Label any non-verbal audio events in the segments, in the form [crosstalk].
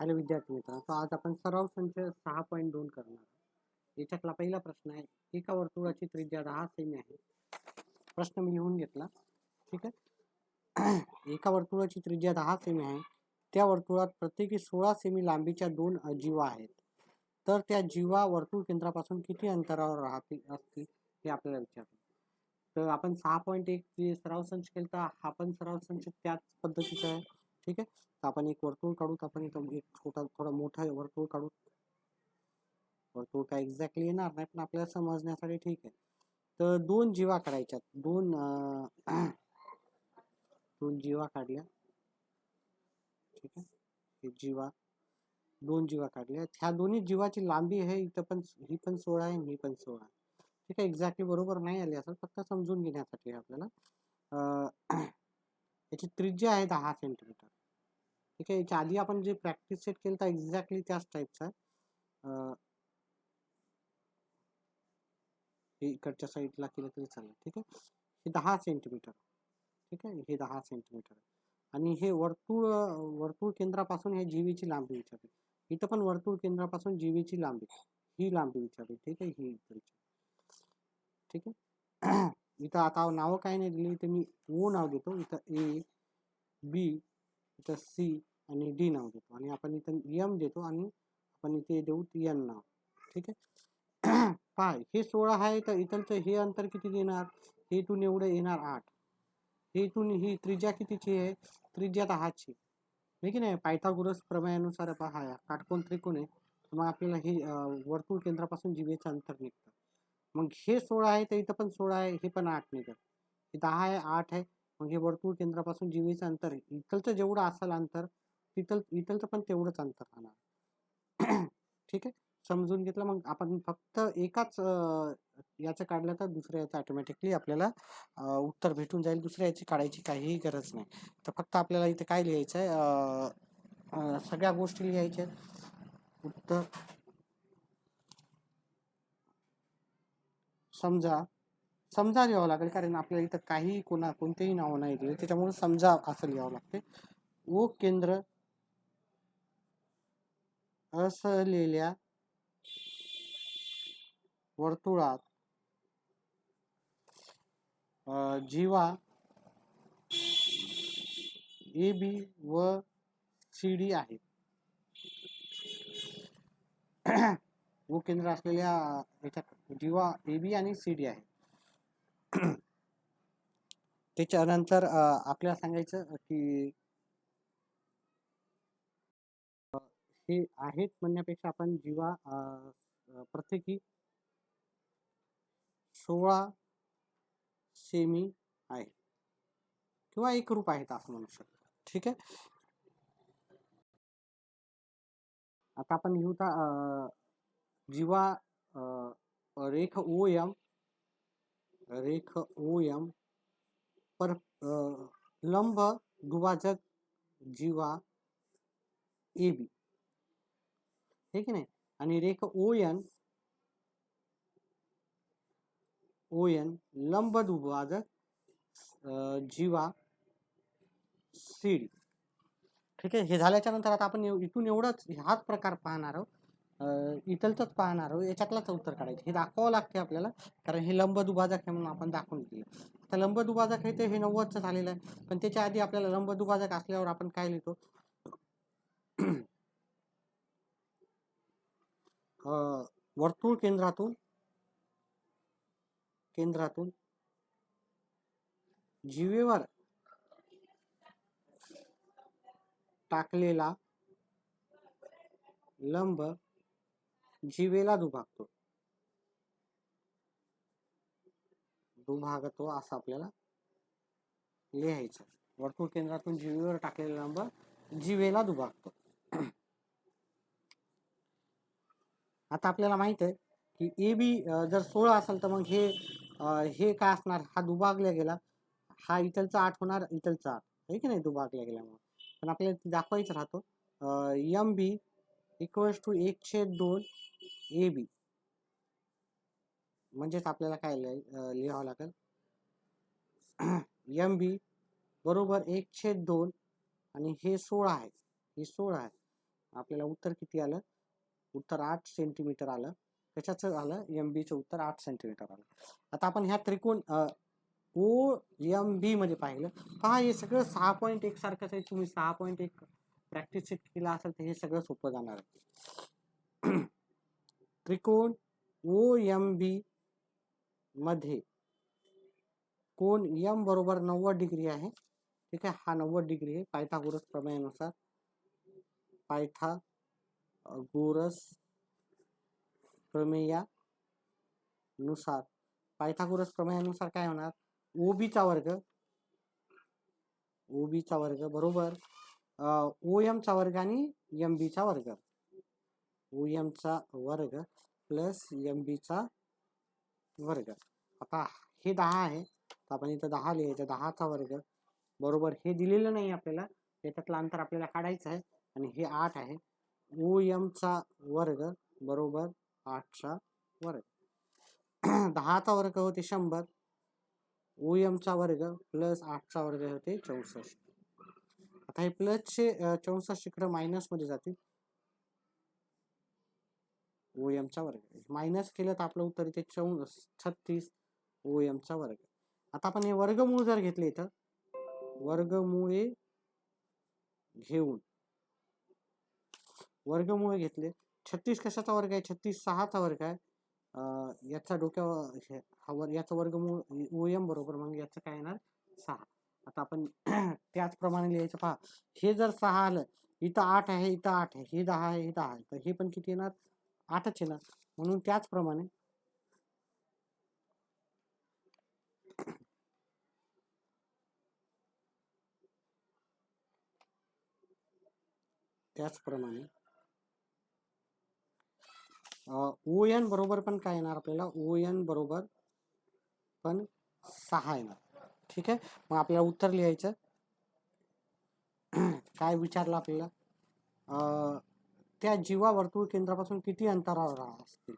Hello विद्यार्थी मित्रांनो तर आज आपण सराव संच सहा पॉईंट दोन करणार याच्यातला पहिला प्रश्न आहे एका वर्तुळाची त्रिज्या दहा सेमी आहे. प्रश्न मी लिहून घेतला ठीक आहे? [clears throat] एका वर्तुळाची त्रिज्या दहा सेमी आहे त्या वर्तुळात प्रत्येकी सोळा सेमी लांबीच्या दोन अजीवा जीवा आहेत. तर त्या जीवा वर्तुळ केंद्रापासून किती अंतरावर राहतील असतील हे आपल्याला विचारलं तर आपण सहा पॉईंट एक सराव संच केला हा पण सराव संच त्याच पद्धतीचा आहे. ठीक आहे? तर आपण एक वर्तुळ काढू तर आपण इथं एक छोटा थोडा मोठा वर्तुळ काढू. वर्तुळ काय एक्झॅक्टली येणार नाही पण आपल्याला समजण्यासाठी ठीक आहे. तर दोन जीवा काढायच्यात. दोन [clears throat] दोन जीवा काढल्या. ठीक आहे? हे जीवा दोन जीवा काढल्या. ह्या दोन्ही जीवाची लांबी आहे इथं पण ही पण सोळा आहे ही पण सोळा आहे. ठीक आहे? एक्झॅक्टली बरोबर नाही आली असं फक्त समजून घेण्यासाठी आपल्याला [clears throat] याची त्रिज्या आहे दहा सेंटीमीटर ठीक आहे. याच्या आधी आपण जे प्रॅक्टिस सेट केलं तर एक्झॅक्टली त्याच टाईपचा आहे हे इकडच्या साईडला केलं तरी चालेल. ठीक आहे? हे दहा सेंटीमीटर ठीक आहे? हे दहा सेंटीमीटर आणि हे वर्तुळ वर्तुळ केंद्रापासून हे जीवीची लांबी विचारते. इथं पण वर्तुळ केंद्रापासून जीवीची लांबी ही लांबी विचारते. ठीक आहे? ही ठीक आहे? [clears throat] इथं आता नावं काय नाही दिली. इथं मी ओ नाव देतो. इथं ए बी इथं सी आणि डी नाव देतो. आणि आपण इथं एम देतो आणि आपण इथे देऊ एन नाव. ठीक आहे? [clears throat] पाय. हे सोळा आहे तर इथलचं हे अंतर किती येणार हे इथून एवढं येणार आठ. हे इथून ही त्रिज्या कितीची आहे? त्रिज्या दहाची. आहे की नाही? पायथागोरस प्रमेयानुसार पहा या. काटकोन त्रिकोण आहे. मग आपल्याला हे वर्तुळ केंद्रापासून जीवेचं अंतर निघतं. मग हे सोळा आहे तर इथं पण सोळा आहे. हे पण आठ निघत हे दहा आहे आठ आहे. मग हे वर्तुळ केंद्रापासून जीवेचं अंतर इथलचं जेवढं असेल अंतर तिथल इथलचं पण तेवढंच अंतर राहणार. [clears throat] ठीक आहे? समजून घेतलं. मग आपण फक्त एकाच याचं काढलं तर दुसऱ्या याचं ऑटोमॅटिकली आपल्याला उत्तर भेटून जाईल. दुसऱ्या याची काढायची काहीही गरज नाही. तर फक्त आपल्याला इथे काय लिहायचं आहे सगळ्या गोष्टी लिहायच्या आहेत. उत्तर. समजा समजा लिहावं लागेल कारण आपल्याला इथं काही कोणा कोणतेही नाव नाही दिले. त्याच्यामुळे समजा असं लिहावं लागते. व केंद्र असलेल्या वर्तुळात अं, जीवा ए बी व सी डी आहे. [clears throat] व केंद्र असलेल्या याच्यात जीवा ए बी आणि सी डी आहे. त्याच्यानंतर आपल्याला सांगायचं की हे आहेत म्हणण्यापेक्षा आपण जीवा प्रत्येकी सोळा सेमी आहे किंवा एक रूप आहेत असं म्हणू शकतो. ठीक आहे? आता आपण लिहू जीवा रेख ओ एम रेख ओयम पर लंब दुभाजक जीवा ए बी हे की नाही? आणि रेख ओ एन ओ एन लंब दुभाजक जीवा सी डी ठीक आहे? हे झाल्याच्यानंतर आता आपण इथून एवढंच हाच प्रकार पाहणार आहोत. इथलचंच पाहणार. आहोत याच्यातलाच उत्तर काढायचं. हे दाखवावं लागते आपल्याला कारण हे लंब दुभाजक आहे म्हणून आपण दाखवून दिले. आता लंब दुभाजक आहे ते हे नव्वदचं झालेलं आहे. पण त्याच्या आधी आपल्याला लंब दुभाजक असल्यावर आपण काय लिहितो? [clears throat] वर्तुळ केंद्रातून केंद्रातून जीवेवर टाकलेला लंब जीवेला दुभागतो. दुभागतो असं आपल्याला लिहायचं. वर्तुळ केंद्रातून जीवेवर टाकलेला लंब जीवेला दुभागतो. [clears throat] आता आपल्याला माहीत आहे की ए बी जर सोळा असेल तर मग हे हे काय असणार? हा दुभागला गेला. हा इथलचा आठ होणार इथलचा आठ. आहे की नाही? दुभागला गेल्यामुळे. पण आपल्याला दाखवायचं राहतो. एम बी इक्वल्स टू एक छेद दोन ए बी. म्हणजेच आपल्याला काय लिहावं लागेल? [clears throat] एम बी बरोबर एक छेद दोन आणि हे सोळा आहे. हे सोळा आहे. आपल्याला उत्तर किती आलं? उत्तर आठ सेंटीमीटर आलं. कशाचं आलं? एम बीचं उत्तर आठ सेंटीमीटर आलं. आता आपण ह्या त्रिकोण ओ एम बी मध्ये पाहिलं. पहा हे सगळं सहा पॉईंट एक सारखंच आहे. तुम्ही सहा पॉईंट एक प्रॅक्टिस केला हे जाणार आहे. त्रिकोण ओ एम बी मध्ये कोण यम बरोबर नव्वद डिग्री आहे. ठीक आहे? हा नव्वद डिग्री आहे. पायथागोरस प्रमेयानुसार पायथा गोरस प्रमेयानुसार पायथागोरस प्रमेयानुसार काय होणार? ओबीचा वर्ग. ओबीचा वर्ग बरोबर ओ एमचा वर्ग आणि एम बीचा वर्ग. ओ एमचा वर्ग प्लस एम बीचा वर्ग. आता हे दहा आहे. तर आपण इथं दहा लिहायचं. दहाचा वर्ग. बरोबर हे दिलेलं नाही आपल्याला. त्याच्यातलं अंतर आपल्याला काढायचं आहे. आणि हे आठ आहे. ओ एमचा वर्ग बरोबर आठचा वर्ग. [clears throat] दहाचा वर्ग होते शंभर. ओ एमचा वर्ग प्लस आठचा वर्ग होते चौसष्ट. आता हे प्लसचे चौसष्ट इकडं मायनसमध्ये जातील. ओ एमचा वर्ग. मायनस केलं तर आपलं उत्तर इथे चौ छत्तीस ओ एमचा वर्ग. आता आपण हे वर्गमूळ जर घेतले इथं वर्गमुळे घेऊन वर्गमुळे घेतले छत्तीस कशाचा वर्ग आहे? छत्तीस सहाचा वर्ग आहे. याचा डोक्यावर हा याचा वर्गमूळ ओ एम बरोबर मग याचं काय येणार? सहा. आता आपण [clears throat] त्याचप्रमाणे लिहायचं पहा. हे जर सहा आलं इथं आठ आहे इथं आठ आहे हे दहा आहे हे दहा आहे तर हे पण किती येणार? आठच येणार. म्हणून त्याचप्रमाणे [clears throat] त्याचप्रमाणे ओ एन बरोबर पण काय येणार आपल्याला? ओ एन बरोबर पण सहा येणार. ठीक आहे? मग आपल्याला उत्तर लिहायचं. काय विचारलं आपल्याला? त्या जीवा वर्तुळ केंद्रापासून किती अंतरावर असतील?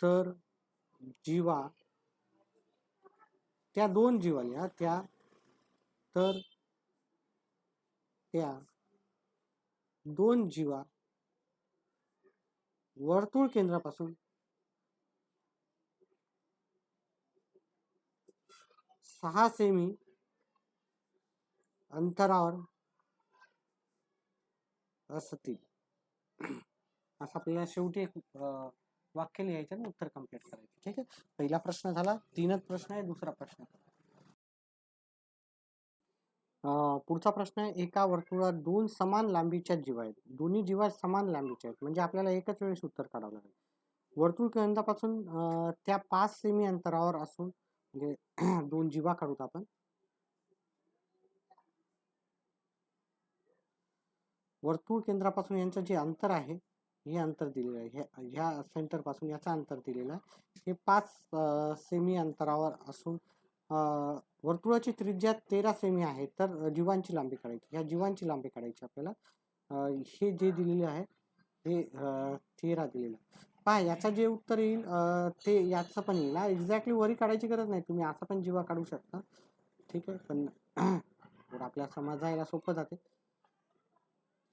तर जीवा त्या दोन जीवा लिहा त्या तर त्या दोन जीवा वर्तुळ केंद्रापासून सहा सेमी अंतरावर असतील. असं आपल्याला शेवटी एक वाक्य लिहायचं आणि उत्तर कंप्लीट करायचं. ठीक आहे? पहिला प्रश्न झाला. तीनच प्रश्न आहे दुसरा प्रश्न. पुढचा प्रश्न आहे एका वर्तुळात दोन समान लांबीच्या जीवा आहेत. दोन्ही जीवा समान लांबीच्या आहेत. म्हणजे आपल्याला एकच वेळेस उत्तर काढावं लागेल. वर्तुळ केंद्रापासून त्या पाच सेमी अंतरावर असून म्हणजे [clears throat] दोन जीवा काढूत आपण. वर्तुळ केंद्रापासून यांचं जे अंतर आहे हे अंतर दिलेलं आहे. ह्या सेंटरपासून याचं अंतर दिलेलं आहे. हे पाच सेमी अंतरावर असून वर्तुळाची त्रिज्या तेरा सेमी आहे तर जीवांची लांबी काढायची. ह्या जीवांची लांबी काढायची आपल्याला. हे जे दिलेले आहे हे तेरा दिलेलं पहा याचं जे उत्तर येईल ते याचं पण येईल. एक्झॅक्टली वरी काढायची गरज नाही. तुम्ही असं पण जीवा काढू शकता. ठीक आहे पण [clears throat] आपल्या समजायला सोपं जाते.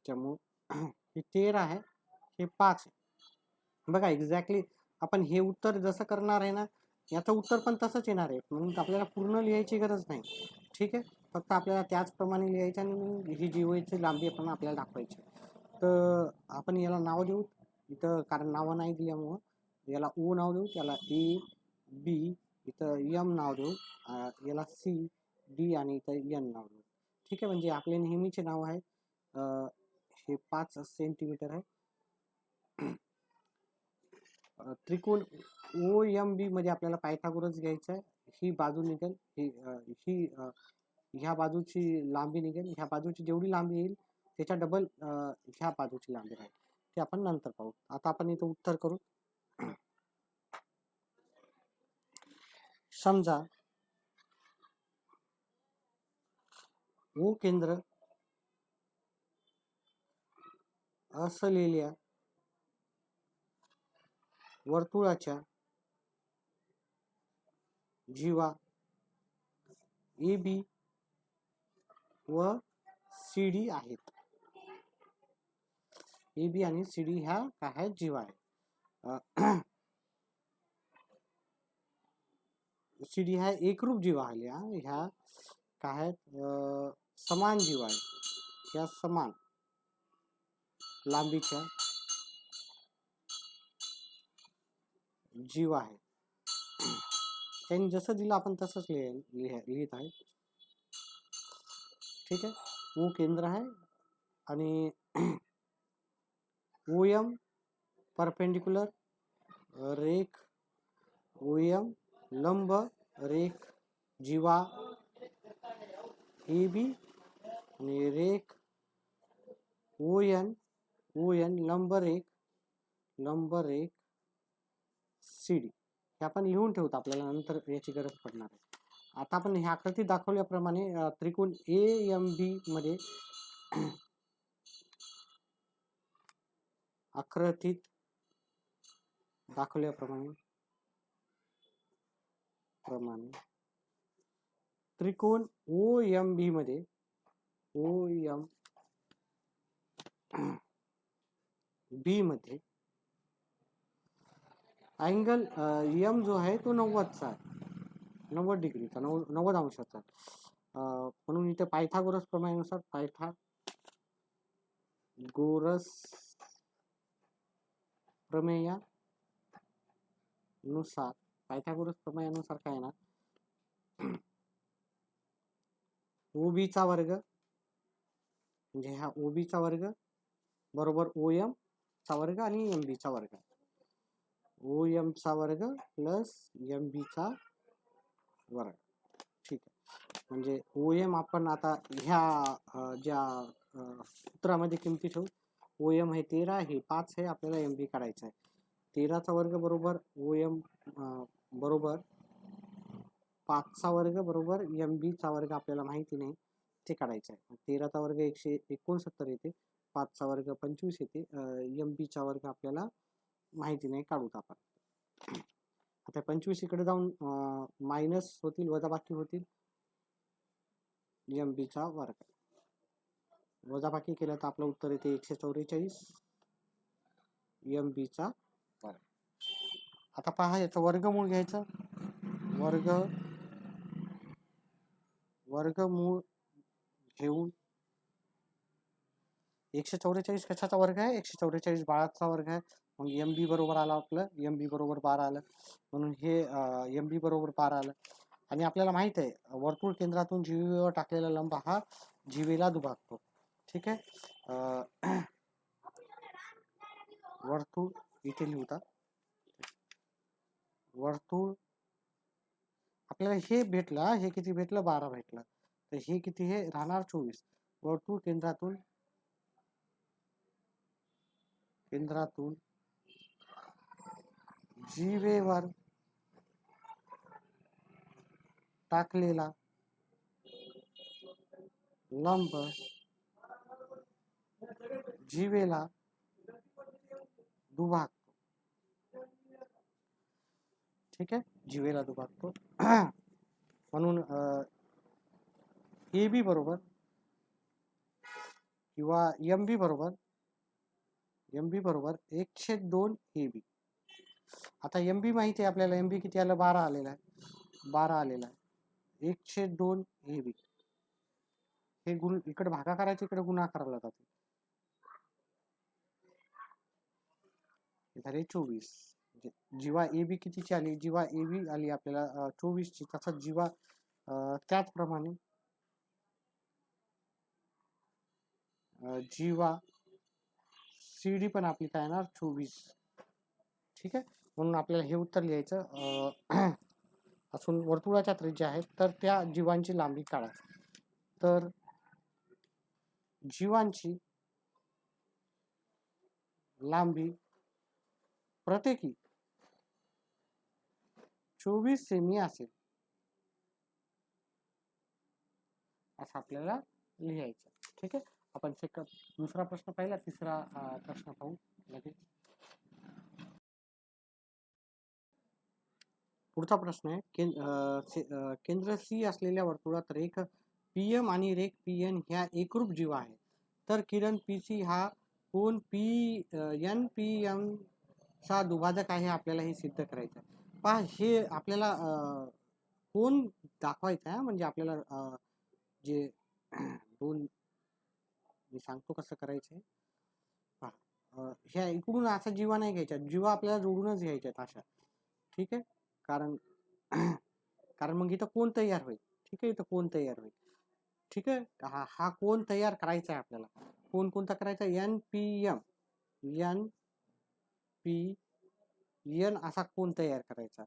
त्यामुळं [clears throat] हे तेरा आहे हे पाच बघा एक्झॅक्टली आपण हे उत्तर जसं करणार आहे ना याचं उत्तर पण तसंच येणार आहे. म्हणून आपल्याला पूर्ण लिहायची गरज नाही. ठीक आहे? फक्त आपल्याला त्याचप्रमाणे लिहायचं आणि ही जीवाची लांबी पण आपल्याला दाखवायची. तर आपण याला नाव देऊ. इथं कारण नावं नाही दिल्यामुळं याला ओ नाव देऊ त्याला ए बी इथं यम नाव देऊ याला सी डी आणि इथं एन नाव देऊ. ठीक आहे म्हणजे आपले नेहमीचे नाव आहे हे पाच सेंटीमीटर आहे. त्रिकोण ओ एम बी मध्ये आपल्याला पायथागोरस घ्यायचं आहे. ही बाजू निघेल. ही ही ह्या बाजूची लांबी निघेल. ह्या बाजूची जेवढी लांबी येईल त्याच्या डबल ह्या बाजूची लांबी राहील. ते आपण नंतर पाहू. आता आपण इथं उत्तर करू. समजा ओ केंद्र असलेल्या वर्तुळाच्या जीवा ए बी व सी डी आहेत. ए बी आणि सी डी ह्या काय आहेत? जीवा आहे सी डी ह्या एकरूप जीवा आल्या ह्या काय आहेत? समान जीव आहे ह्या समान. लांबीच्या जीव आहे त्यांनी जसं दिलं आपण तसंच लिह लिहित आहे. ठीक आहे? ऊ केंद्र आहे आणि ओ एम परपेंडिक्युलर रेख ओ एम लंब रेख जीवा ए बी आणि रेख ओ एन ओ एन लंब रेख लंब रेख सी डी हे आपण लिहून ठेवतो आपल्याला नंतर याची गरज पडणार आहे आता आपण ह्या आकृती दाखवल्याप्रमाणे त्रिकोण ए एम बी मध्ये आकृतीत दाखवल्याप्रमाणे प्रमाणे त्रिकोण ओ एम बी मध्ये ओ एम बी मध्ये अँगल एम जो आहे तो नव्वदचा आहे नव्वद डिग्रीचा नव्वद नव्वद अंशाचा आहे. म्हणून इथे पायथागोरस प्रमाणानुसार पायथा गोरस प्रमेया नुसार पायथागोरस प्रमेयानुसार काय येणार [clears throat] ओबीचा चा वर्ग म्हणजे हा ओबीचा चा वर्ग बरोबर ओ एम चा वर्ग आणि एम बी चा वर्ग. ओ एम चा वर्ग प्लस एम बी चा वर्ग. ठीक आहे. म्हणजे ओ एम आपण आता ह्या ज्या अं, सूत्रामध्ये किमती ठेवू ओ एम आहे तेरा हे पाच हे आपल्याला एम बी काढायचं आहे. तेराचा वर्ग बरोबर ओ एम बरोबर पाचचा वर्ग बरोबर एम बीचा वर्ग आपल्याला माहिती नाही ते काढायचं आहे. तेराचा वर्ग एकशे एकोणसत्तर येते. पाचचा वर्ग पंचवीस येते. एम बीचा वर्ग आपल्याला माहिती नाही काढूत आपण. आता पंचवीस इकडे जाऊन मायनस होतील वजाबाकी होतील. एम बीचा वर्ग. वजाबाकी केलं तर आपलं उत्तर येते एकशे चौवेचाळीस. एम चा. वर्ग आता पहा याचं वर्गमूळ घ्यायचं. वर्ग वर्गमूळ घेऊन एकशे चौवेचाळीस कशाचा वर्ग आहे? एकशे चौवेचाळीस बाळाचा वर्ग आहे. मग एम बी बरोबर आलं आपलं. एम बी बरोबर बारा आलं. म्हणून हे एम बी बरोबर बारा आलं. आणि आपल्याला माहीत आहे वर्तुळ केंद्रातून जीवेवर टाकलेला लंब हा जीवेला दुभागतो. ठीक आहे. वर्तुळ इथे लिहूता. वर्तुळ आपल्याला हे भेटलं हे किती भेटलं? बारा भेटलं. तर हे किती हे? राहणार चोवीस. वर्तुळ केंद्रातून केंद्रातून जीवेवर टाकलेला लंब जीवेला दुभागतो. ठीक आहे? जीवेला दुभागतो. [clears throat] म्हणून ए बी बरोबर किंवा एम बी बरोबर एम बी बरोबर एकशे दोन ए बी. आता एम बी माहिती आहे आपल्याला एम बी किती आलं? बारा आलेला आहे. बारा आलेला आहे. एकशे दोन ए बी. हे गुण इकडे भागाकाराच्या इकडे गुणाकाराला जाते. झाले चोवीस. म्हणजे जीवा ए बी कितीची आली? जीवा ए बी आली आपल्याला चोवीसची. तसा जीवा त्याचप्रमाणे जीवा सी डी पण आपली काय येणार? चोवीस. ठीक आहे? म्हणून आपल्याला हे उत्तर लिहायचं असून [clears throat] वर्तुळाच्या त्रिज्या आहेत. तर त्या जीवांची लांबी काढा. तर जीवांची लांबी प्रत्येकी चोवीस सेमी असेल. असं आपल्याला लिहायचं. ठीक आहे? आपण दुसरा प्रश्न पाहिला तिसरा प्रश्न पाहू लगेच. पुढचा प्रश्न आहे केंद्र केंद्र सी असलेल्या वर्तुळात रेख पी एम आणि रेख पी एन ह्या एकरूप जीवा आहेत. तर किरण पी सी हा कोण पी एन पी एम चा दुभाजक आहे आपल्याला हे सिद्ध करायचं आहे पहा हे आपल्याला कोण दाखवायचं आहे म्हणजे आपल्याला जे दोन मी सांगतो कसं करायचं आहे पहा ह्या इकडून असा जीवा नाही घ्यायचा. जीवा आपल्याला जोडूनच घ्यायच्या आहेत अशा. ठीक आहे? कारण कारण मग इथं कोण तयार होईल? ठीक आहे? इथं कोण तयार होईल? ठीक आहे? हा हा कोण तयार करायचा आहे आपल्याला? कोण कोणता करायचा? N P M. N P N असा कोण तयार करायचा?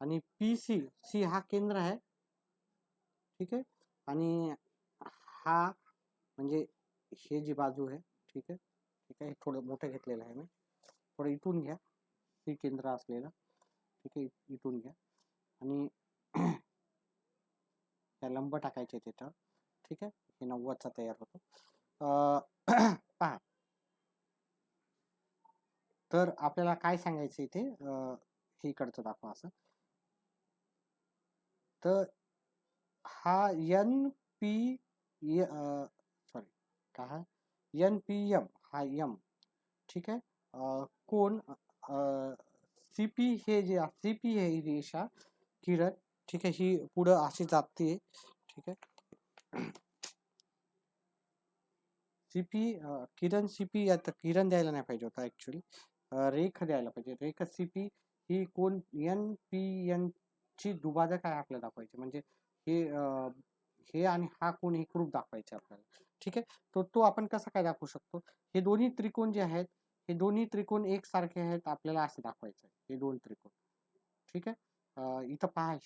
आणि पी सी सी हा केंद्र आहे. ठीक आहे? आणि हा म्हणजे हे जी बाजू आहे ठीक आहे? ठीक आहे? हे थोडं मोठं घेतलेलं आहे मी. थोडं इथून घ्या. सी केंद्र असलेलं. ठीक आहे? इथून घ्या. आणि [clears throat] त्या लंब टाकायचे तिथं. ठीक आहे? हे नव्वदचा तयार होतो. [clears throat] पहा. तर आपल्याला काय सांगायचं इथे? हे इकडचं दाखवा असं. तर हा एन पी सॉरी काय हा? एन पी एम हा एम. ठीक आहे? कोण? सी पी हे जे सी पी हे रेषा किरण. ठीक आहे? ही पुढं अशी जाते. ठीक आहे? सीपी किरण सीपी आता किरण द्यायला नाही पाहिजे होता ॲक्च्युली रेख द्यायला पाहिजे. रेख सीपी ही कोण एन पी एन ची दुभाजक काय आपल्याला दाखवायची? म्हणजे हे हे आणि हा कोण हे ग्रुप दाखवायचे आपल्याला. ठीक आहे? तो तो आपण कसा काय दाखवू शकतो? हे दोन्ही त्रिकोण जे आहेत हे दोन्ही त्रिकोण एकसारखे आहेत आपल्याला असे दाखवायचं आहे हे दोन त्रिकोण. ठीक आहे? इथं पहा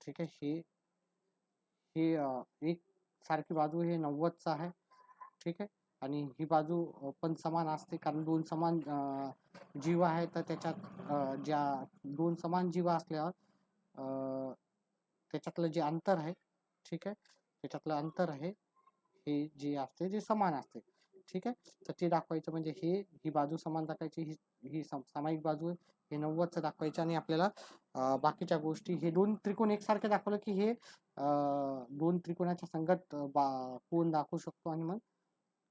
ठीक आहे? हे हे एक सारखी बाजू हे नव्वदचं आहे. ठीक आहे? आणि ही बाजू पण समान असते. कारण दोन समान जीव आहे तर त्याच्यात ज्या दोन समान जीव असल्यावर त्याच्यातलं जे अंतर आहे ठीक आहे? त्याच्यातलं अंतर आहे हे जे असते जे समान असते ठीक आहे? तर ते दाखवायचं म्हणजे हे ही बाजू समान दाखवायची ही ही सम- सामायिक बाजू आहे. हे नव्वदचं दाखवायचं आणि आपल्याला बाकीच्या गोष्टी हे दोन त्रिकोण एकसारखे दाखवलं की हे दोन त्रिकोणाच्या संगत बा कोण दाखवू शकतो आणि मग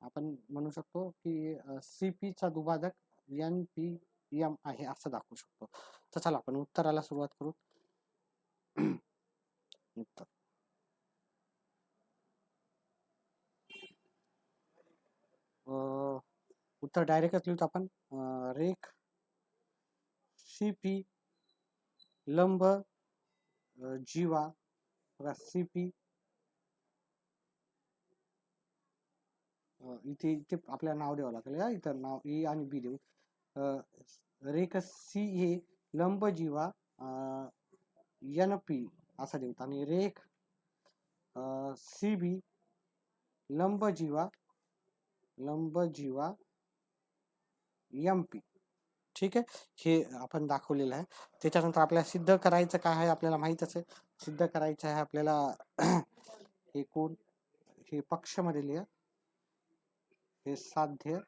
आपण म्हणू शकतो की सी चा दुभाजक एन पी एम आहे असं दाखवू शकतो. तर चला आपण उत्तराला सुरुवात करू. [clears throat] उत्तर. अं, उत्तर डायरेक्टच लिहितो आपण. रेख सी पी लंब जीवा सी पी इथे इथे आपल्याला नाव द्यावं लागेल. या इतर नाव ए आणि बी देऊ रेख सी हे लंब जीवा एन पी असा देऊत आणि रेख सी बी लंब जीवा लंब जीवा एम पी. ठीक आहे? हे आपण दाखवलेलं आहे. त्याच्यानंतर आपल्याला सिद्ध करायचं काय आहे आपल्याला माहीतच आहे. सिद्ध करायचं आहे आपल्याला हे कोण? हे पक्षामध्ये लिहा. हे साध्य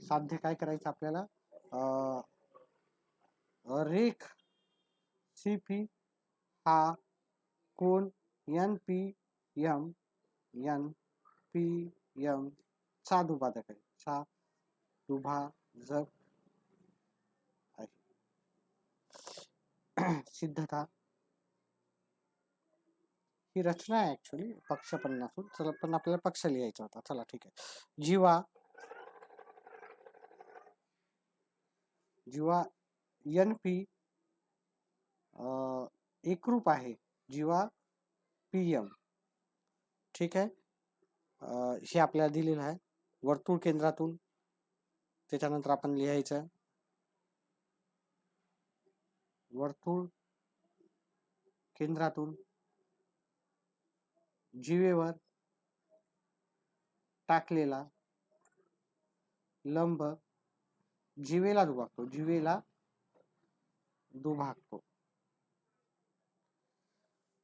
साध्य काय करायचं आपल्याला? रेख सी पी हा कोण N P M N P M चा दुभाजक आहे. चा दुभाजक आहे. सिद्धता ही रचना आहे ऍक्च्युली पक्ष पण नसून चला पण आपल्याला पक्ष लिहायचा होता. चला ठीक आहे. जीवा जीवा एन पी एकरूप आहे. जीवा पी एम ठीक आहे? हे आपल्याला दिलेलं आहे. वर्तुळ केंद्रातून. त्याच्यानंतर आपण लिहायचं. वर्तुळ केंद्रातून. जीवेवर टाकलेला लंब जीवेला दुभागतो. जीवेला दुभागतो.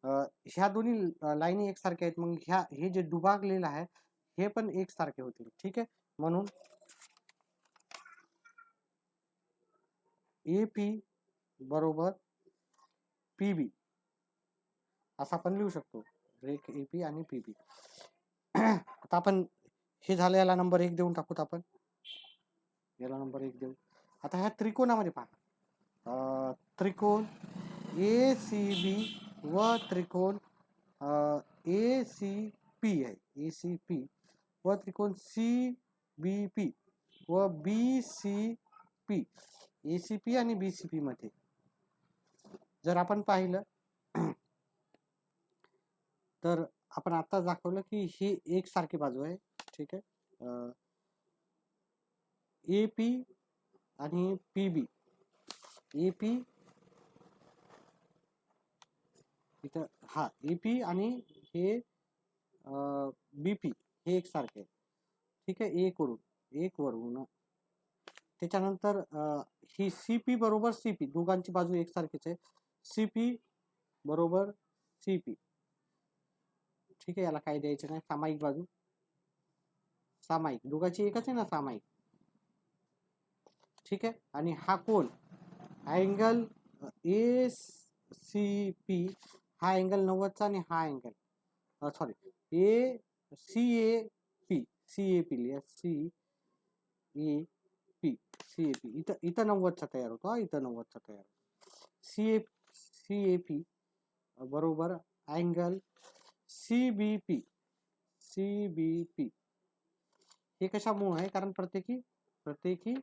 ह्या दोन्ही लाईनी एकसारख्या आहेत. मग ह्या, हे जे दुभागलेलं आहे, हे पण एकसारखे होतील. ठीक आहे? म्हणून ए पी बरोबर पी बी असं आपण लिहू शकतो. रेख ए पी आणि पी बी आता आपण हे झालं याला नंबर एक देऊन टाकूत आपण. याला नंबर एक देऊ आता ह्या त्रिकोणामध्ये पहा. त्रिकोण ए सी बी व त्रिकोण ए सी पी आहे. ए सी पी व त्रिकोण सी बी पी व B C P. A C P आणि बी सी पी मध्ये. जर आपण पाहिलं तर आपण आता दाखवलं की ही एक सारखी बाजू आहे. ठीक आहे? ए पी आणि पी बी. ए पी इथं हा ए पी आणि हे बी पी हे एक सारखे आहे ठीक आहे? एक वरून एक वरून. त्याच्यानंतर ही सी पी बरोबर सी पी दोघांची बाजू एकसारखीच आहे. सी पी बरोबर सी पी. ठीक आहे याला काय द्यायचं नाही. सामायिक बाजू. सामायिक. दोघांची एकच आहे ना सामायिक? ठीक आहे. आणि हा कोण अँगल ए सी पी हा अँगल नव्वदचा आणि हा angle sorry A C A P C A P लिहा. C A P C A P इथं इथं नव्वदचा तयार होतो. हा इथं नव्वदचा तयार होतो. C A C A P बरोबर. Angle C B P C B P हे कारण प्रत्येकी प्रत्येकी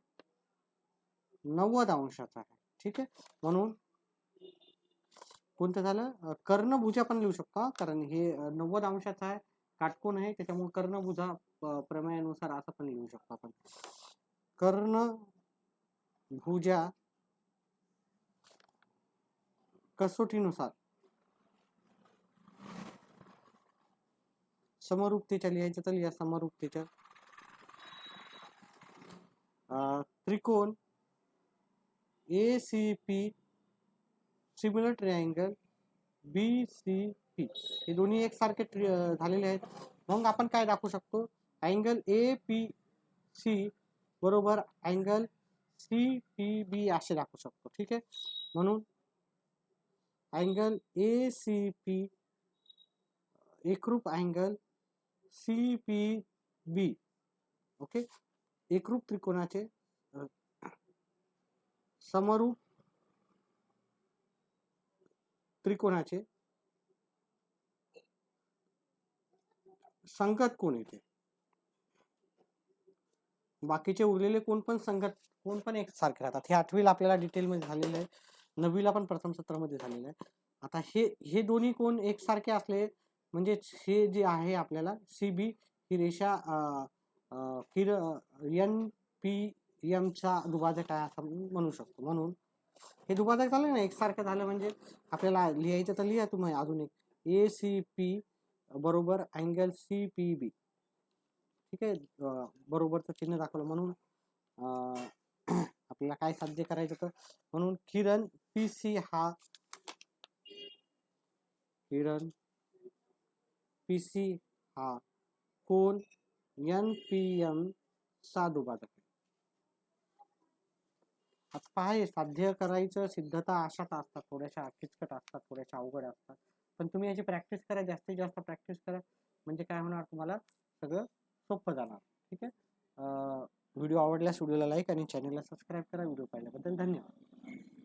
नव्वद अंशाचा आहे. ठीक आहे? म्हणून कोणतं झालं? कर्णभुजा पण लिहू शकतो कारण हे नव्वद अंशाचा आहे, काटकोन आहे, त्याच्यामुळे कर्णभुजा प्रमेयानुसार असं पण लिहू शकतो आपण. कर्णभुजा कसोटीनुसार समरूपतेच्या लिहायचं तर लिहा समरूपतेच्या त्रिकोण A C P similar triangle B C P हे दोन्ही एकसारखे झालेले आहेत. मग आपण काय दाखवू शकतो? अँगल ए पी सी बरोबर अँगल सी पी बी असे दाखवू शकतो. ठीक आहे? म्हणून अँगल ए सी पी एकरूप angle C P B okay एकरूप त्रिकोणाचे समरूप त्रिकोणाचे संगत कोण येते? बाकीचे उरलेले कोण पण संगत कोण पण एक सारखे राहतात. हे आठवीला आपल्याला डिटेलमध्ये झालेलं आहे. नववीला पण प्रथम सत्रामध्ये झालेलं आहे. आता हे हे दोन्ही कोण एकसारखे असले म्हणजेच हे जे आहे आपल्याला सी बी ही रेषा किर एन पी एमचा दुभाजक आहे असं म्हणू शकतो. म्हणून हे दुभाजक झालं ना एकसारखं झालं म्हणजे आपल्याला लिहायचं तर लिहा तुम्ही अजून एक. ए सी पी बरोबर अँगल सी पी बी ठीक आहे? बरोबरचं चिन्ह दाखवलं. म्हणून [clears throat] आपल्याला काय साध्य करायचं तर म्हणून किरण पी सी हा किरण पी सी हा. कोण? एन पी एम दुभाजक आहे आता पहा हे साध्य करायचं सिद्धता अशाच असतात थोड्याशा किचकट असतात थोड्याशा अवघड असतात. पण तुम्ही याची प्रॅक्टिस करा जास्तीत जास्त प्रॅक्टिस करा. म्हणजे काय होणार तुम्हाला? सगळं सोपं जाणार. ठीक आहे? व्हिडिओ आवडल्यास व्हिडिओला लाईक आणि चॅनलला सबस्क्राईब करा. व्हिडिओ पाहिल्याबद्दल धन्यवाद.